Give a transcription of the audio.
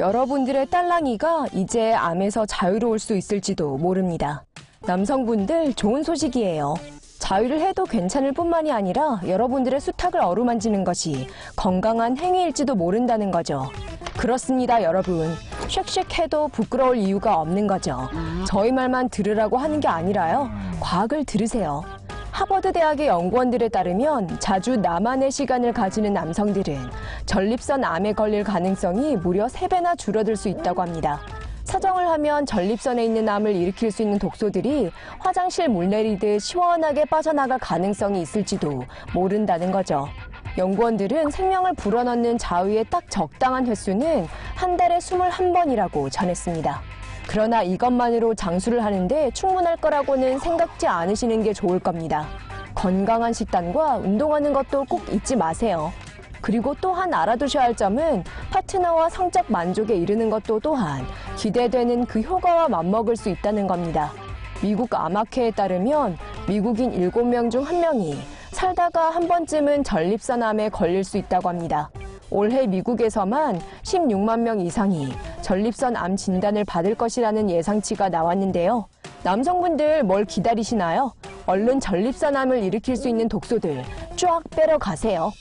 여러분들의 딸랑이가 이제 암에서 자유로울 수 있을지도 모릅니다. 남성분들 좋은 소식이에요. 자유를 해도 괜찮을 뿐만이 아니라 여러분들의 수탉을 어루만지는 것이 건강한 행위일지도 모른다는 거죠. 그렇습니다, 여러분. 쉑쉑해도 부끄러울 이유가 없는 거죠. 저희 말만 들으라고 하는 게 아니라요. 과학을 들으세요. 하버드 대학의 연구원들에 따르면 자주 나만의 시간을 가지는 남성들은 전립선 암에 걸릴 가능성이 무려 3배나 줄어들 수 있다고 합니다. 사정을 하면 전립선에 있는 암을 일으킬 수 있는 독소들이 화장실 물 내리듯 시원하게 빠져나갈 가능성이 있을지도 모른다는 거죠. 연구원들은 생명을 불어넣는 자위의 딱 적당한 횟수는 한 달에 21번이라고 전했습니다. 그러나 이것만으로 장수를 하는데 충분할 거라고는 생각지 않으시는 게 좋을 겁니다. 건강한 식단과 운동하는 것도 꼭 잊지 마세요. 그리고 또한 알아두셔야 할 점은 파트너와 성적 만족에 이르는 것도 또한 기대되는 그 효과와 맞먹을 수 있다는 겁니다. 미국 암학회에 따르면 미국인 7명 중 1명이 살다가 한 번쯤은 전립선암에 걸릴 수 있다고 합니다. 올해 미국에서만 16만 명 이상이 전립선 암 진단을 받을 것이라는 예상치가 나왔는데요. 남성분들 뭘 기다리시나요? 얼른 전립선 암을 일으킬 수 있는 독소들 쫙 빼러 가세요.